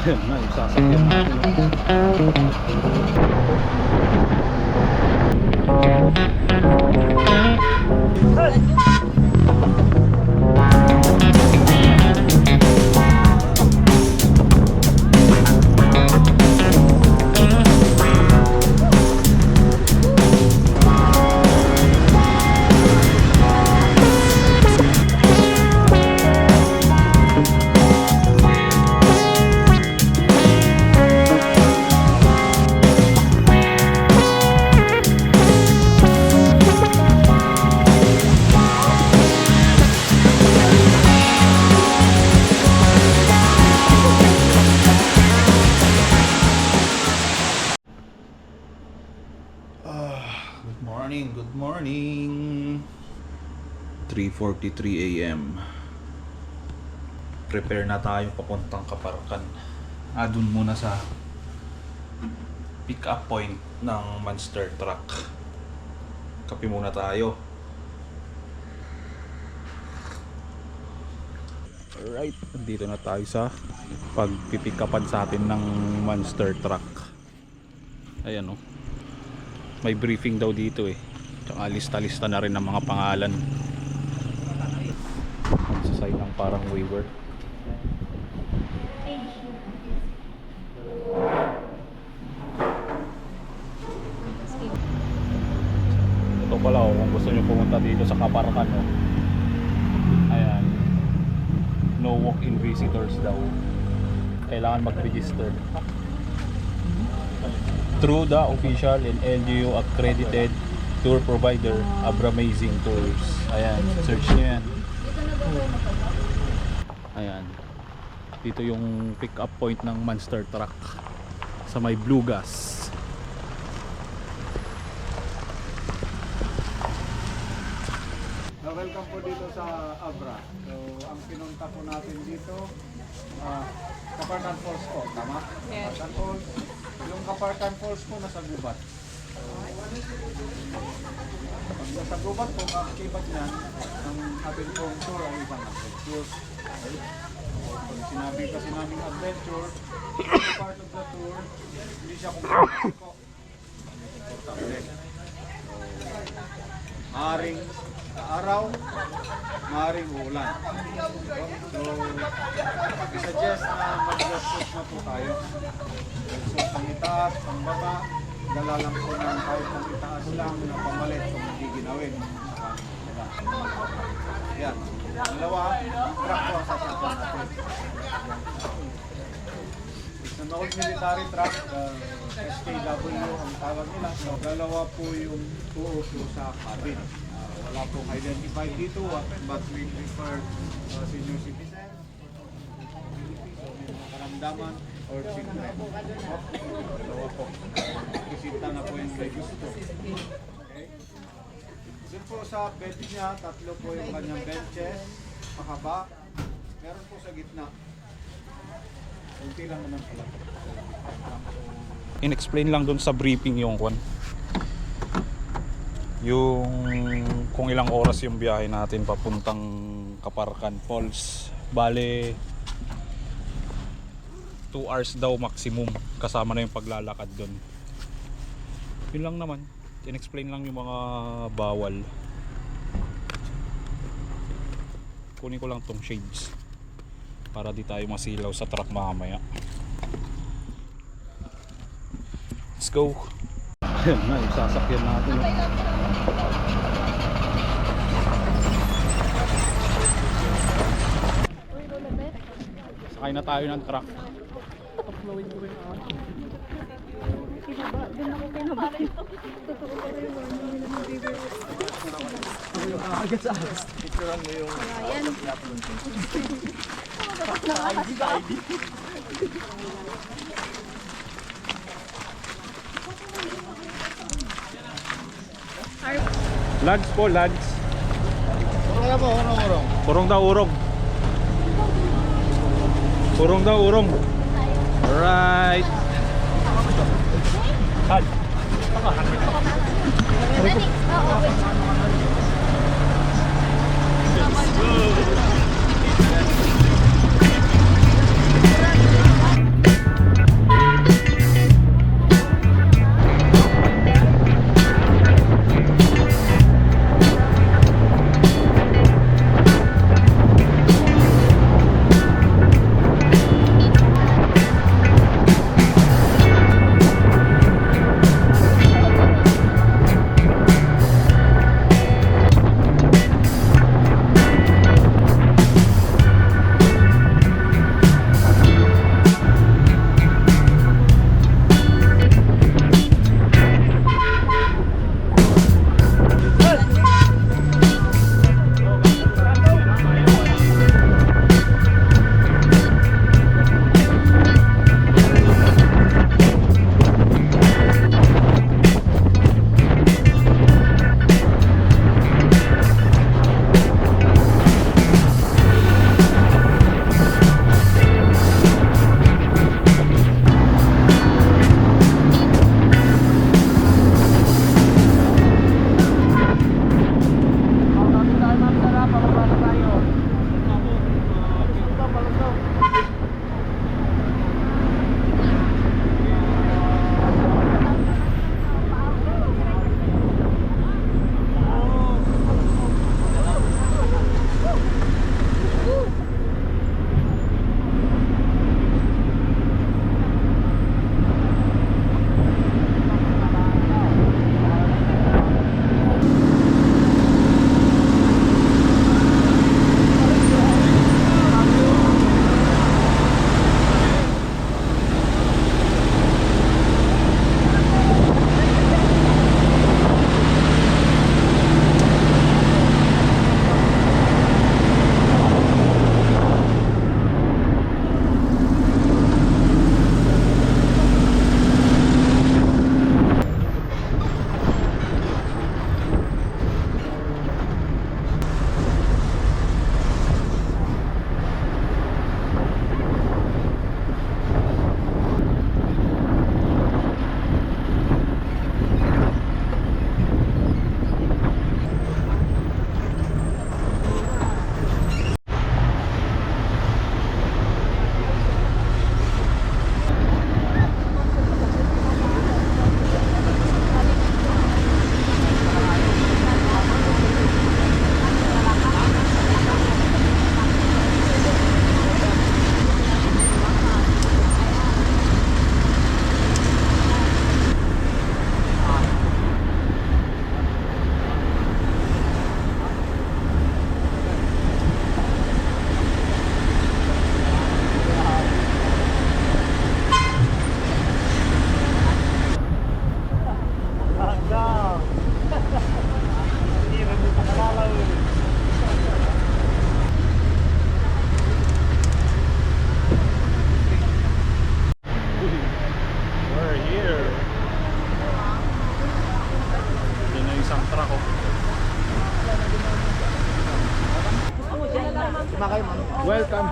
Ayan na, yung sasakyan natin. Ah, 3.43 a.m. Prepare na tayo papuntang Kaparkan. Ah, dun muna sa pick up point ng monster truck. Kape muna tayo. Alright, dito na tayo sa pagpipick upan sa atin ng monster truck. Ayan oh may briefing daw dito eh tsaka lista-lista na rin ng mga pangalan parang waiver ito pala oh, kung gusto nyo pumunta dito sa Kaparkan oh. ayan no walk-in visitors daw kailangan mag-register through the official and LGU accredited tour provider Abramazing Tours. Ayan, search nyo yan. Ayan. Dito yung pick up point ng Monster Truck sa may Blue Gas. Welcome po dito sa Abra. So, ang pinunta po natin dito, uh, Kaparkan Falls po, tama? Yes. Kaparkan Falls. Yung Kaparkan Falls po nasa gubat. Nasa gubat po, kakibat niyan, ang atin pong tour ay isang adventure. Okay? Pag sinabi kasi namin adventure, part of the tour, hindi siya kung po. Importante. Maaring araw, maaring ulan. So, suggest na mag-adjust na po tayo. So, pang itaas, pang baba, dala lang po ng kahit pang itaas lang na pamalit kung hindi. Yan. Dalawa, truck po ang sasakyan natin. An old military truck, uh, SKW ang tawag nila. So, dalawa po yung uupo sa cabin. Uh, wala pong identified dito, uh, but we prefer uh, senior citizens, so may or po. Bisita na po yung may gusto. Okay? Doon po sa bed niya, tatlo po yung kanyang benches, mahaba. Meron po sa gitna. Kunti lang naman pala. In-explain lang dun sa briefing yung kwan. Yung kung ilang oras yung biyahe natin papuntang Kaparkan Falls. Bale 2 hours daw maximum kasama na yung paglalakad doon. Yun lang naman. In-explain lang yung mga bawal. Kunin ko lang tong shades para di tayo masilaw sa truck mamaya. Let's go. Ayan na, yung sasakyan natin. Sakay na tayo ng truck. Lunch po, lunch. Urong na po, urong, urong. Urong daw, urong. Urong daw, urong. Alright. Han.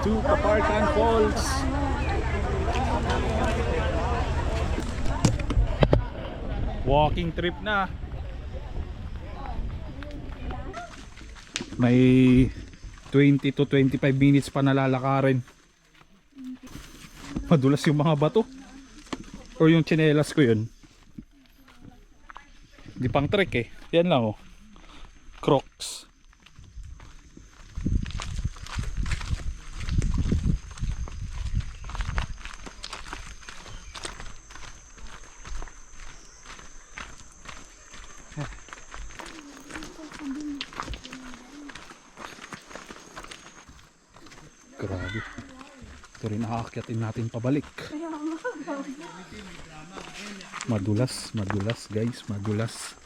To Kaparkan Falls. Walking trip na. May 20 to 25 minutes pa nalalakarin. Madulas yung mga bato. Or yung tsinelas ko yun. Di pang trek eh. Yan lang oh. Crocs. Grabe. Ito rin aakyatin natin pabalik. Madulas, madulas guys, madulas.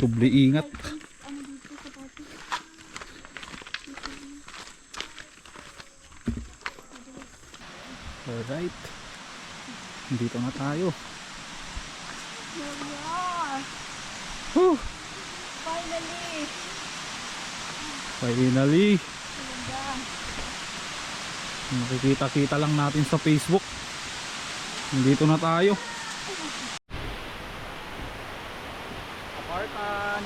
Subli ingat. Alright. Dito na tayo. Whew. Finally! Finally. Nakikita-kita lang natin sa Facebook. Nandito na tayo. Apartan.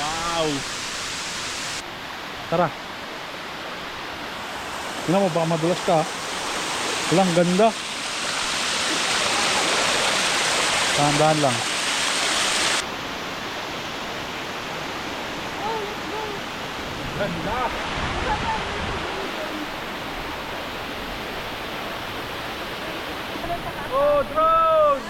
Wow. Tara. Tingnan mo baka madulas ka. Walang ganda. Dahan-dahan lang. Ganda! Oh, drone!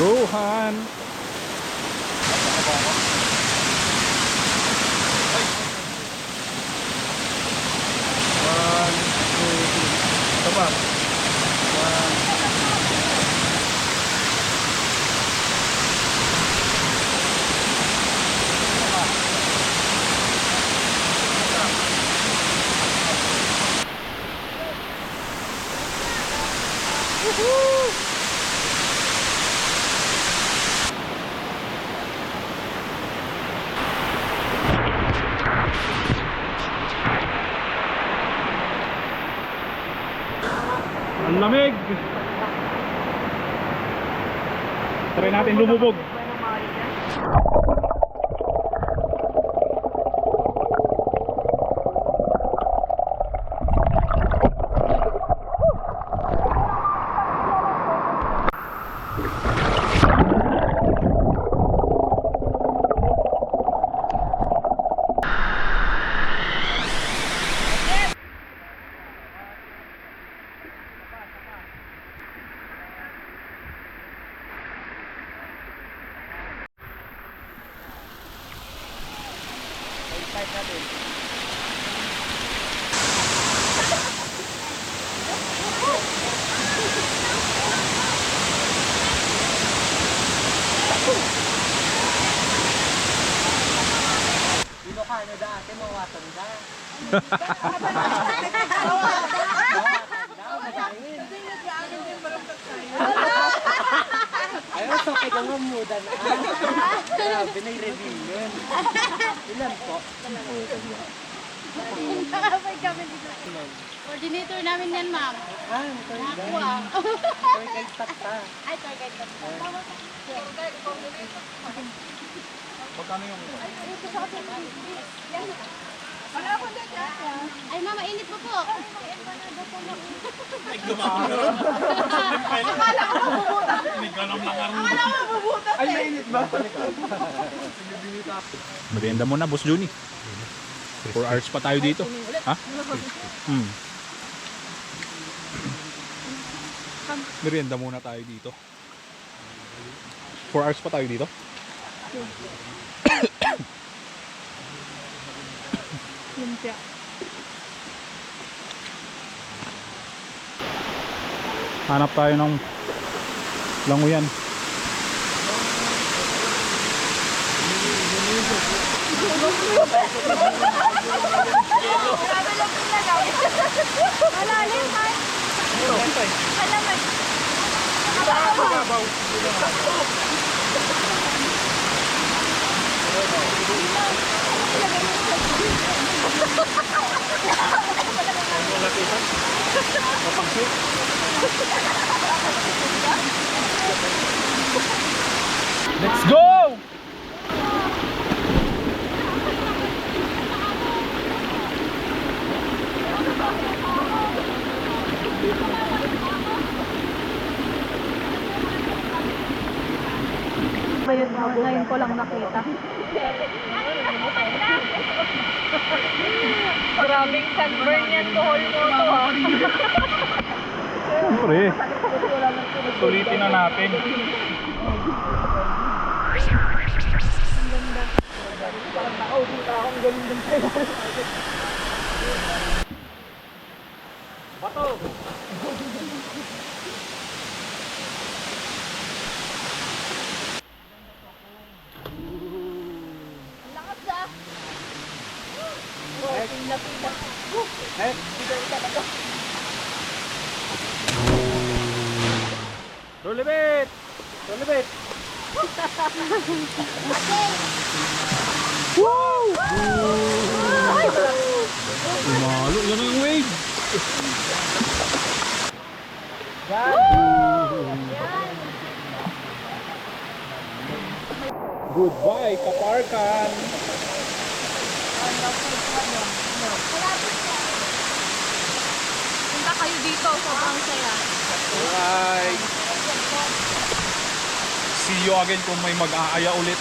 Go, Han! вам. Ang lamig! Try natin lumubog. Ilocano dati, mawatan da. So kayo nga muda na. Grabe na i-reveal yun. Ilan po? Nakakapay kami dito. Coordinator namin yan, ma'am. Ah, ito yung Ako ah. Tour guide tata. Ay, tour guide ka. Tama ka. Magkano yung Wala ako na Ay, mama, init mo po. Ay, mainit ba? Merienda mo na, Boss Juni. 4 hours pa tayo dito. Ha? Hmm. Merienda muna tayo dito. 4 hours pa tayo dito? lumpia. Hanap tayo ng languyan. Malalim ha? Malalim. Malalim. Let's go! Ngayon ko lang nakita. Grabing sunburn yan, tuhol mo to ha. Siyempre. Sulitin na natin. Lakas Goodbye, kaparkan! Punta kayo dito, sobrang saya. Bye! See you again kung may mag-aaya ulit.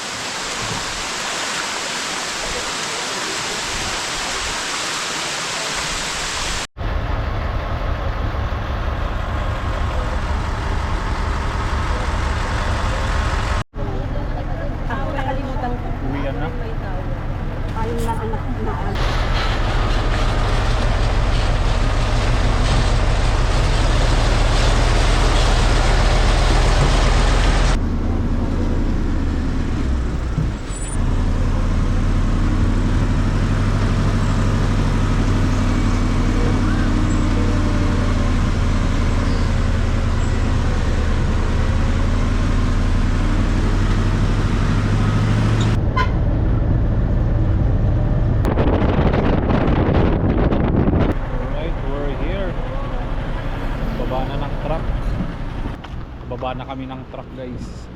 Ako nakalimutan ko. Uwian na. Ayun lang anak na Alright, we're here. Baba na ng truck. Baba na kami ng truck guys.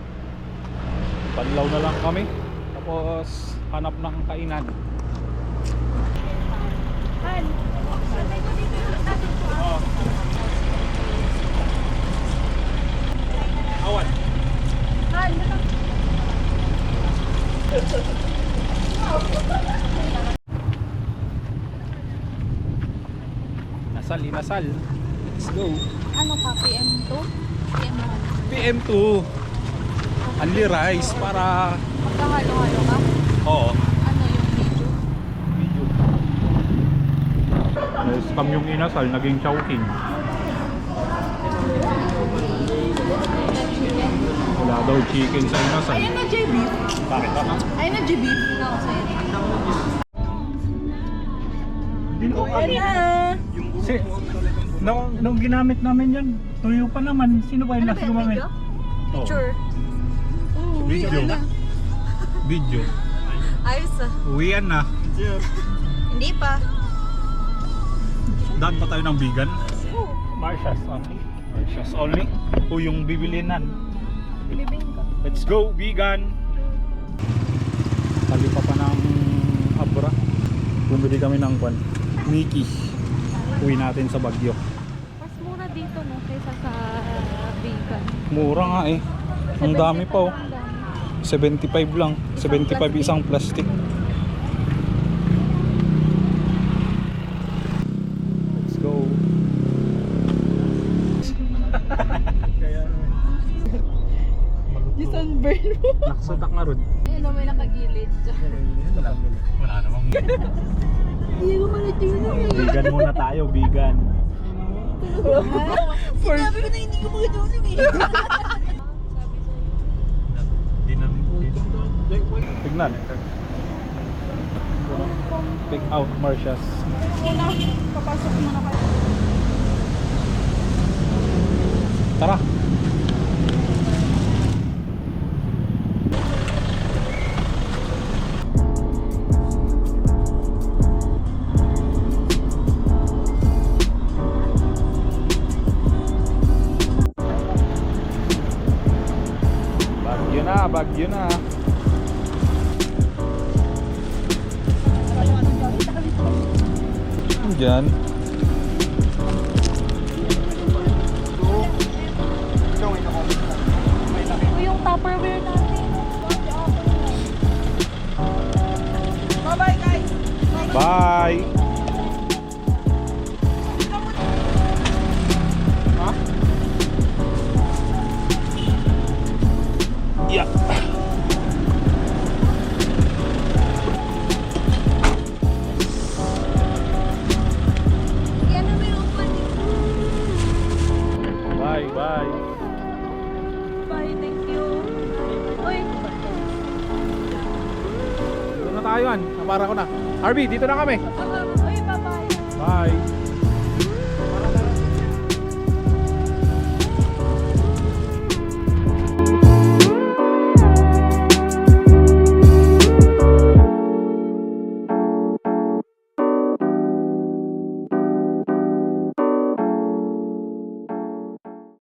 Panlaw na lang kami. Tapos hanap ng kainan. Han. Oh. Awan. Han. Nasal, inasal. Let's go. Ano ka, PM2? PM1. PM2. Only rice para... Magkahalo-halo ka? Oo. Ano yung video? Medyo. Na-scam yung inasal, naging chowking. Wala daw chicken sa inasal. Ayun na, JB. Bakit ba? Ayun na, JB. No, sa'yo. Si, nung, nung ginamit namin yan, tuyo pa naman. Sino ba yung Ano last ba yung gumamit? video? Oo. Picture. Video. Video. Ayos ah. Uwian na. Hindi pa. Daan pa tayo ng vegan. Marcia's only. Marcia's only. O yung bibilinan. Bibing ko. Let's go, vegan! Tali pa pa ng Abra. Bumili kami ng kwan. Mickey. Uwi natin sa Bagyo. Mas mura dito no kaysa sa vegan. Mura nga eh. Ang dami pa oh. Ang dami. 75 lang. 75 isang plastic. Let's go. Yung sunburn mo. Nakasutak na ron. Ayun o, may nakagilid. Wala, wala namang. Hindi ko manitino eh. vegan muna tayo, vegan. Sinabi ko na hindi ko makitulog eh. Tignan. Take out Marcias. Papasok muna kayo. Tara. Na, bagyo na. Diyan. Ito yung Tupperware natin. Bye-bye guys! Bye. Napara ko na. RB, dito na kami.